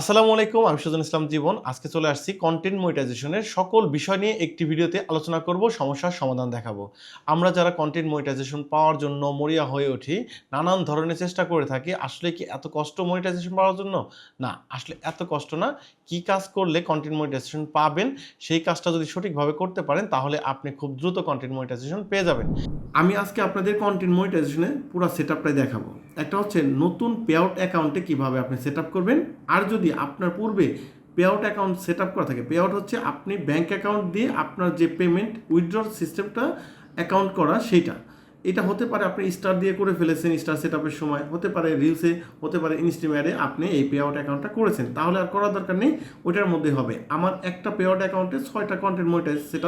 আসসালামু আলাইকুম, আমি সুজন ইসলাম জীবন। আজকে চলে আসছি কন্টেন্ট মনিটাইজেশনের সকল বিষয় নিয়ে একটি ভিডিওতে আলোচনা করব, সমস্যার সমাধান দেখাবো। আমরা যারা কন্টেন্ট মনিটাইজেশন পাওয়ার জন্য মরিয়া হয়ে উঠি, নানান ধরনের চেষ্টা করে থাকি, আসলে কি এত কষ্ট মনিটাইজেশন পাওয়ার জন্য? না, আসলে এত কষ্ট না। কি কাজ করলে কন্টেন্ট মনিটাইজেশন পাবেন, সেই কাজটা যদি সঠিকভাবে করতে পারেন, তাহলে আপনি খুব দ্রুত কন্টেন্ট মনিটাইজেশন পেয়ে যাবেন। আমি আজকে আপনাদের কন্টেন্ট মনিটাইজেশনে পুরো সেট দেখাবো। একটা হচ্ছে নতুন পে আউট অ্যাকাউন্টে কীভাবে আপনি সেট করবেন? আর যদি আপনার পূর্বে পে আউট অ্যাকাউন্ট সেট করা থাকে পে আউট হচ্ছে আপনি ব্যাংক অ্যাকাউন্ট দিয়ে আপনার যে পেমেন্ট উইথড্রল সিস্টেমটা অ্যাকাউন্ট করা সেইটা। এটা হতে পারে আপনি স্টার দিয়ে করে ফেলেছেন স্টার সেট আপের সময়। হতে পারে রিলসে হতে পারে ইনস্টিমেয়ারে আপনি এই পে আউট অ্যাকাউন্টটা করেছেন। তাহলে আর করার দরকার নেই, ওইটার মধ্যে হবে। আমার একটা পে আউট অ্যাকাউন্টে ছয়টা কন্টেন্ট মনিটাইজ সেট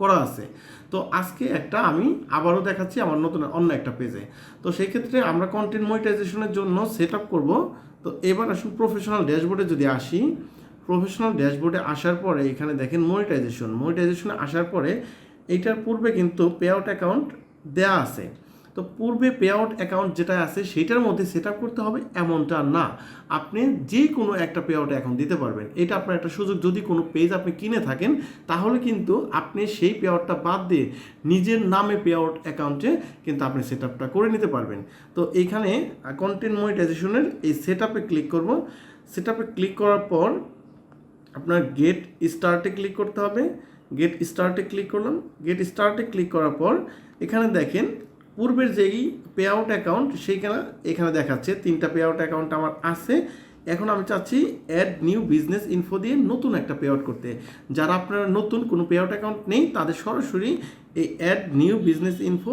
করা আছে। তো আজকে একটা আমি আবারও দেখাচ্ছি আমার নতুন অন্য একটা পেজে তো সেই ক্ষেত্রে আমরা কন্টেন্ট মনিটাইজেশনের জন্য সেট আপ করব। তো এবার আসুন প্রফেশনাল ড্যাশবোর্ডে যদি আসি প্রফেশনাল ড্যাশবোর্ডে আসার পরে এখানে দেখেন মনিটাইজেশন মনিটাইজেশনে আসার পরে এইটার পূর্বে কিন্তু পে আউট অ্যাকাউন্ট দেয়া আছে। তো পূর্বে পে আউট অ্যাকাউন্ট যেটা আছে সেটার মধ্যে সেট করতে হবে এমনটা না। আপনি যে কোনো একটা পে আউট অ্যাকাউন্ট দিতে পারবেন। এটা আপনার একটা সুযোগ। যদি কোনো পেজ আপনি কিনে থাকেন, তাহলে কিন্তু আপনি সেই পে আউটটা বাদ দিয়ে নিজের নামে পে আউট অ্যাকাউন্টে কিন্তু আপনি সেট আপটা করে নিতে পারবেন। তো এখানে কন্টেন্ট মনিটাইজেশনের এই সেট আপে ক্লিক করব। সেট আপে ক্লিক করার পর আপনার গেট স্টার্টে ক্লিক করতে হবে। গেট স্টার্টে ক্লিক করলাম। গেট স্টার্টে ক্লিক করার পর এখানে দেখেন পূর্বের যেই পে আউট অ্যাকাউন্ট সেইখানে এখানে দেখাচ্ছে, তিনটা পে আউট অ্যাকাউন্ট আমার আছে। এখন আমি চাচ্ছি অ্যাড নিউ বিজনেস ইনফো দিয়ে নতুন একটা পে আউট করতে। যারা আপনারা নতুন কোনো পে আউট অ্যাকাউন্ট নেই, তাদের সরাসরি এই অ্যাড নিউ বিজনেস ইনফো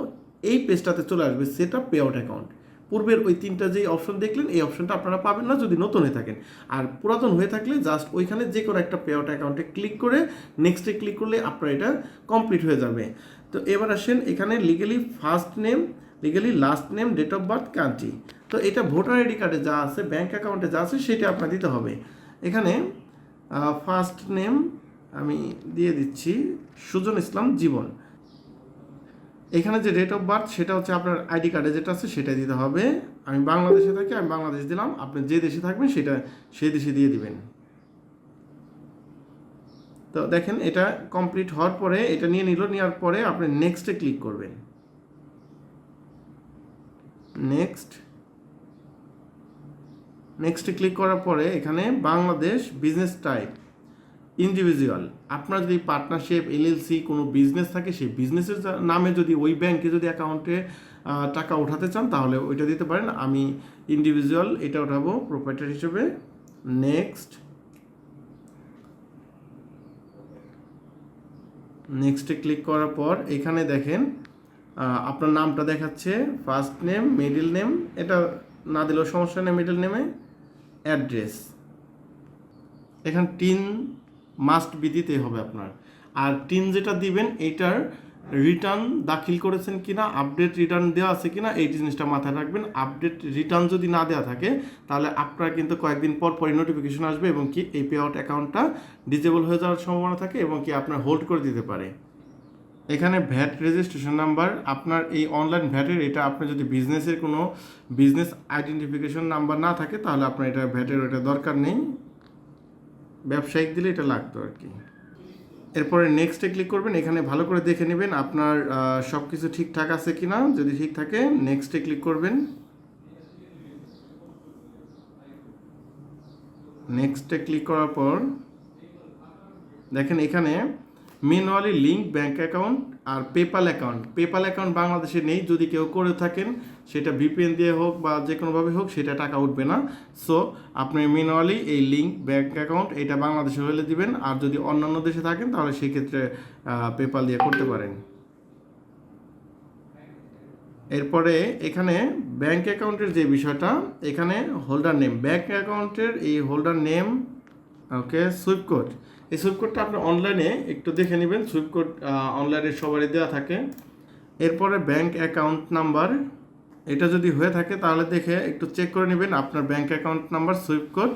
এই পেজটাতে চলে আসবে সেটা পে আউট অ্যাকাউন্ট পূর্বের ওই তিনটা যেই অপশন দেখলেন, এই অপশনটা আপনারা পাবেন না যদি নতুন হয়ে থাকেন। আর পুরাতন হয়ে থাকলে জাস্ট ওইখানে যে কোনো একটা পে আউট অ্যাকাউন্টে ক্লিক করে নেক্সটে ক্লিক করলে আপনার এটা কমপ্লিট হয়ে যাবে। তো এবার আসেন, এখানে legally first name legally last name date of birth country তো এটা ভোটার আইডি কার্ডে যা আছে ব্যাঙ্ক অ্যাকাউন্টে যা আছে, সেটা আপনার দিতে হবে। এখানে ফার্স্ট নেম আমি দিয়ে দিচ্ছি, সুজন ইসলাম জীবন। এখানে যে ডেট অফ বার্থ সেটা হচ্ছে আপনার আইডি কার্ডে যেটা আছে সেটা দিতে হবে। আমি বাংলাদেশে থাকি, আমি বাংলাদেশ দিলাম। আপনি যে দেশে থাকবেন, সেটা, সেই দেশে দিয়ে দিবেন। তো দেখেন, এটা কমপ্লিট হওয়ার পরে, এটা নিয়ে নিল, নেওয়ার পরে আপনি নেক্সটে ক্লিক করবেন। নেক্সট নেক্সটে ক্লিক করার পরে এখানে বাংলাদেশ বিজনেস টাইপ ইন্ডিভিজুয়াল আপনার যদি পার্টনারশিপ এলএলসি কোনো বিজনেস থাকে, সেই বিজনেসের নামে যদি ওই ব্যাংকে যদি অ্যাকাউন্টে টাকা উঠাতে চান, তাহলে ওইটা দিতে পারেন। আমি ইন্ডিভিজুয়াল এটা উঠাবো প্রোপাইটার হিসেবে। নেক্সট নেক্সটে ক্লিক করার পর, এখানে দেখেন আপনার নামটা দেখাচ্ছে ফার্স্ট নেম মিডিল নেম এটা না দিলেও সমস্যা নেই মিডিল নেমে অ্যাড্রেস এখানে টিন মাস্ট বি দিতে হবে আপনার। আর টিন যেটা দিবেন এইটার রিটার্ন দাখিল করেছেন কিনা আপডেট রিটার্ন দেওয়া আছে কিনা, এই জিনিসটা মাথায় রাখবেন। আপডেট রিটার্ন যদি না দেওয়া থাকে, তাহলে আপনার কিন্তু কয়েকদিন পর পরই নোটিফিকেশন আসবে এবং কি এই পে আউট অ্যাকাউন্টটা ডিজেবল হয়ে যাওয়ার সম্ভাবনা থাকে এবং কি আপনার হোল্ড করে দিতে পারে। এখানে ভ্যাট রেজিস্ট্রেশন নাম্বার আপনার এই অনলাইন ভ্যাটের এটা আপনার যদি বিজনেসের কোনো বিজনেস আইডেন্টিফিকেশন নাম্বার না থাকে, তাহলে আপনার এটা ভ্যাটের ওটা দরকার নেই। ব্যবসায়িক দিলে এটা লাগতো আর কি। এরপরে নেক্সটে ক্লিক করবেন, এখানে ভালো করে দেখে নেবেন আপনার সব কিছু ঠিকঠাক আছে কি না যদি ঠিক থাকে নেক্সটে ক্লিক করবেন। নেক্সটে ক্লিক করার পর, দেখেন এখানে মেনুয়ালি লিঙ্ক ব্যাঙ্ক অ্যাকাউন্ট আর পেপাল অ্যাকাউন্ট পেপাল অ্যাকাউন্ট বাংলাদেশে নেই, যদি কেউ করে থাকেন, সেটা ভিপিএন দিয়ে হোক বা যে কোনোভাবে হোক, সেটা টাকা উঠবে না। সো আপনি ম্যানুয়ালি এই লিঙ্ক ব্যাঙ্ক অ্যাকাউন্ট এটা বাংলাদেশে হলে দিবেন। আর যদি অন্যান্য দেশে থাকেন, তাহলে সেক্ষেত্রে পেপাল দিয়ে করতে পারেন। এরপরে এখানে ব্যাঙ্ক অ্যাকাউন্টের যে বিষয়টা, এখানে হোল্ডার নেম ব্যাঙ্ক অ্যাকাউন্টের এই holder name okay swift code এই সুইপ কোডটা আপনি অনলাইনে একটু দেখে নেবেন। সুইপ কোড অনলাইনে সবারই দেওয়া থাকে। এরপরে ব্যাঙ্ক অ্যাকাউন্ট নাম্বার এটা যদি হয়ে থাকে তাহলে দেখে একটু চেক করে নেবেন আপনার bank account number swift code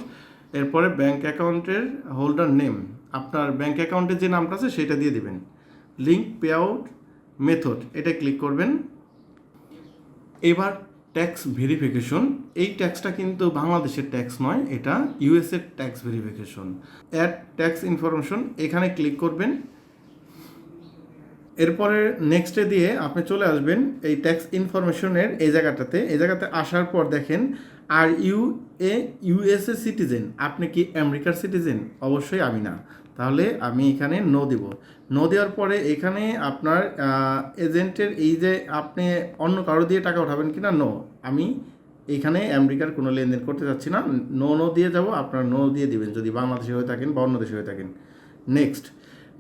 এরপরে ব্যাঙ্ক অ্যাকাউন্টের হোল্ডার নেম আপনার ব্যাঙ্ক অ্যাকাউন্টের যে নামটা আছে সেটা দিয়ে দিবেন। লিঙ্ক পে আউট মেথড এটা ক্লিক করবেন। এবার ট্যাক্স ভেরিফিকেশন এই ট্যাক্সটা কিন্তু বাংলাদেশের ট্যাক্স নয়, এটা ইউএসএর tax verification add tax information এখানে ক্লিক করবেন। এরপরে নেক্সটে দিয়ে আপনি চলে আসবেন এই ট্যাক্স ইনফরমেশনের এই জায়গাটাতে। এই জায়গাতে আসার পর দেখেন are you a USA citizen আপনি কি আমেরিকার সিটিজেন অবশ্যই আমি না। তাহলে আমি এখানে নো দিব। নো দেওয়ার পরে এখানে আপনার এজেন্টের এই যে আপনি অন্য কারও দিয়ে টাকা উঠাবেন কি না নো আমি এখানে আমেরিকার কোনো লেনদেন করতে চাচ্ছি না। নো নো দিয়ে যাব, আপনার নো দিয়ে দিবেন, যদি বাংলাদেশে হয়ে থাকেন বা অন্য দেশে হয়ে থাকেন। নেক্সট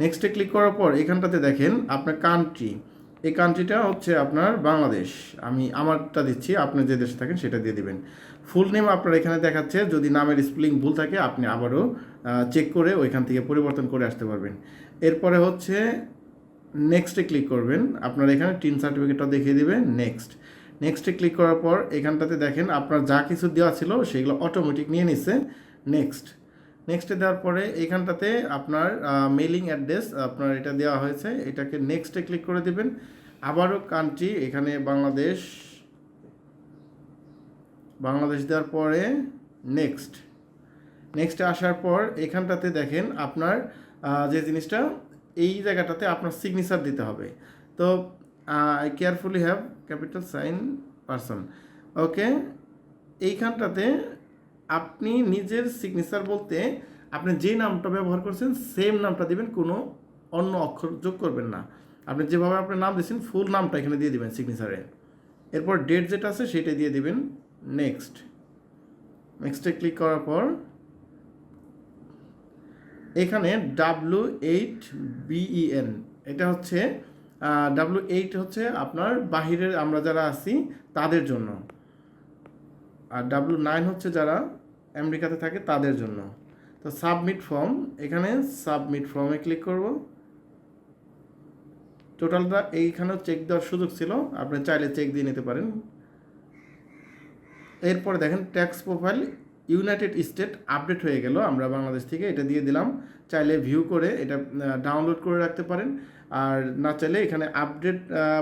নেক্সটে ক্লিক করার পর এখানটাতে দেখেন আপনার কান্ট্রি এই কান্ট্রিটা হচ্ছে আপনার বাংলাদেশ। আমি আমারটা দিচ্ছি, আপনি যে দেশে থাকেন সেটা দিয়ে দিবেন। ফুল নেম আপনার এখানে দেখাচ্ছে, যদি নামের স্পেলিং ভুল থাকে, আপনি আবারও চেক করে ওইখান থেকে পরিবর্তন করে আসতে পারবেন। এরপরে হচ্ছে নেক্সটে ক্লিক করবেন। আপনার এখানে টিন সার্টিফিকেটটা দেখিয়ে দিবে নেক্সট নেক্সটে ক্লিক করার পর, এখানটাতে দেখেন, আপনার যা কিছু দেওয়া ছিল, সেগুলো অটোমেটিক নিয়ে নিচ্ছে নেক্সট নেক্সটে দেওয়ার পরে এখানটাতে আপনার মেলিং অ্যাড্রেস আপনার এটা দেওয়া হয়েছে। এটাকে নেক্সটে ক্লিক করে দেবেন। আবারও কান্ট্রি এখানে বাংলাদেশ বাংলাদেশ দেওয়ার পরে নেক্সট নেক্সটে আসার পর এখানটাতে দেখেন আপনার যে জিনিসটা, এই জায়গাটাতে আপনার সিগনেচার দিতে হবে। তো I carefully have capital sign person okay এইখানটাতে আপনি নিজের সিগনেচার বলতে আপনি যে নামটা ব্যবহার করছেন সেম নামটা দিবেন, কোনো অন্য অক্ষর যোগ করবেন না। আপনি যেভাবে আপনার নাম দিয়েছেন ফুল নামটা এখানে দিয়ে দিবেন সিগনেচারে এরপর ডেট যেটা আছে, সেটা দিয়ে দিবেন নেক্সট নেক্সটে ক্লিক করার পর, এখানে ডাব্লু এইট বিইএন এটা হচ্ছে ডাব্লু এইট হচ্ছে আপনার বাহিরের আমরা যারা আছি, তাদের জন্য। আর ডাব্লু নাইন হচ্ছে যারা আমেরিকাতে থাকে তাদের জন্য। তো সাবমিট ফর্ম এখানে সাবমিট ফর্মে ক্লিক করব। টোটালটা এইখানেও চেক দেওয়ার সুযোগ ছিল, আপনি চাইলে চেক দিয়ে নিতে পারেন। এরপরে দেখেন tax profile United State update হয়ে গেল, আমরা বাংলাদেশ থেকে এটা দিয়ে দিলাম। চাইলে ভিউ করে এটা ডাউনলোড করে রাখতে পারেন। আর না চাইলে এখানে আপডেট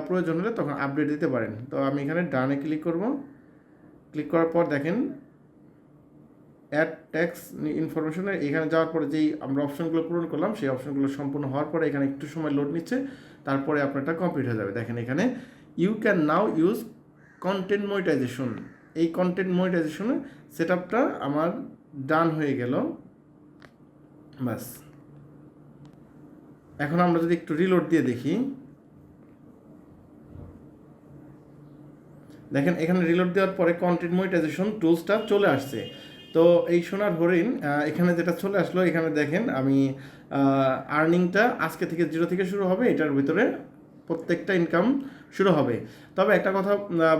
প্রয়োজন হলে তখন আপডেট দিতে পারেন। তো আমি এখানে ডানে ক্লিক করব। ক্লিক করার পর দেখেন অ্যাড ট্যাক্স ইনফরমেশনের এখানে যাওয়ার পরে যেই আমরা অপশনগুলো পূরণ করলাম, সেই অপশনগুলো সম্পূর্ণ হওয়ার পরে এখানে একটু সময় লোড নিচ্ছে, তারপরে আপনারটা কমপ্লিট হয়ে যাবে। দেখেন এখানে you can now use content monetization এই কন্টেন্ট মনিটাইজেশনের সেট আপটা আমার ডান হয়ে গেল। ব্যাস। এখন আমরা যদি একটু রিলোড দিয়ে দেখি। দেখেন এখানে রিলোড দেওয়ার পরে কন্টেন্ট মনিটাইজেশন টুলসটা চলে আসছে। তো এই সোনার হরিণ এখানে যেটা চলে আসলো, এখানে দেখেন আমি আর্নিংটা আজকে থেকে জিরো থেকে শুরু হবে, এটার ভিতরে প্রত্যেকটা ইনকাম শুরু হবে। তবে একটা কথা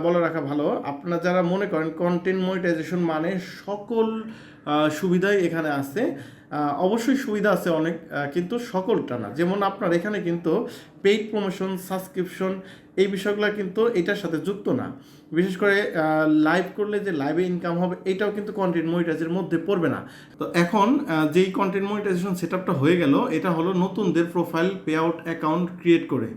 বলে রাখা ভালো, আপনারা যারা মনে করেন কন্টেন্ট মনিটাইজেশন মানে সকল সুবিধাই এখানে আছে অবশ্যই সুবিধা আছে অনেক কিন্তু সকলটা না। যেমন আপনার এখানে কিন্তু পেইড প্রমোশন সাবস্ক্রিপশন এই বিষয়গুলো কিন্তু এটার সাথে যুক্ত না। বিশেষ করে লাইভ করলে যে লাইভে ইনকাম হবে, এটাও কিন্তু কন্টেন্ট মনিটাইজের মধ্যে পড়বে না। তো এখন যেই কন্টেন্ট মনিটাইজেশন সেট হয়ে গেল, এটা হলো নতুনদের profile pay out account create করে।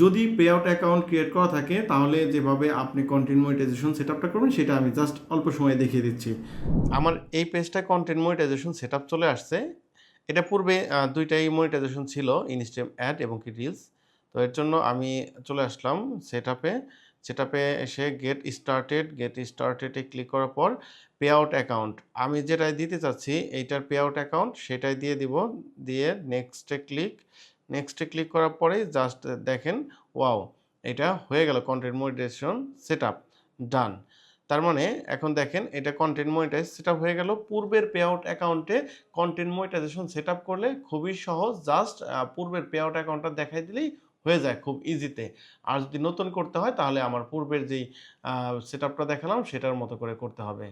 যদি পে আউট অ্যাকাউন্ট ক্রিয়েট করা থাকে, তাহলে যেভাবে আপনি কন্টেন্ট মনিটাইজেশন সেট আপটা করবেন, সেটা আমি জাস্ট অল্প সময়ে দেখিয়ে দিচ্ছি। আমার এই পেজটা কন্টেন্ট মনিটাইজেশন সেট চলে আসছে। এটা পূর্বে দুইটাই মনিটাইজেশন ছিল ইনস্টেম অ্যাড এবং কি রিলস তো এর জন্য আমি চলে আসলাম সেট আপে সেট আপে এসে গেট স্টার্টেড গেট স্টার্টেডে ক্লিক করার পর পে আউট অ্যাকাউন্ট আমি যেটাই দিতে চাচ্ছি এইটার পে আউট অ্যাকাউন্ট সেটাই দিয়ে দিব। দিয়ে নেক্সটে ক্লিক নেক্সটে ক্লিক করার পরে জাস্ট দেখেন ওয়াও এটা হয়ে গেল content monetization set up done তার মানে এখন দেখেন এটা কন্টেন্ট মনিটাইজ সেট হয়ে গেল। পূর্বের পে আউট অ্যাকাউন্টে কন্টেন্ট মনিটাইজেশন সেট করলে খুবই সহজ। জাস্ট পূর্বের পে আউট অ্যাকাউন্টটা দেখাই দিলেই হয়ে যায় খুব ইজিতে। আর যদি নতুন করতে হয় তাহলে আমার পূর্বের যেই সেট দেখালাম সেটার মতো করে করতে হবে।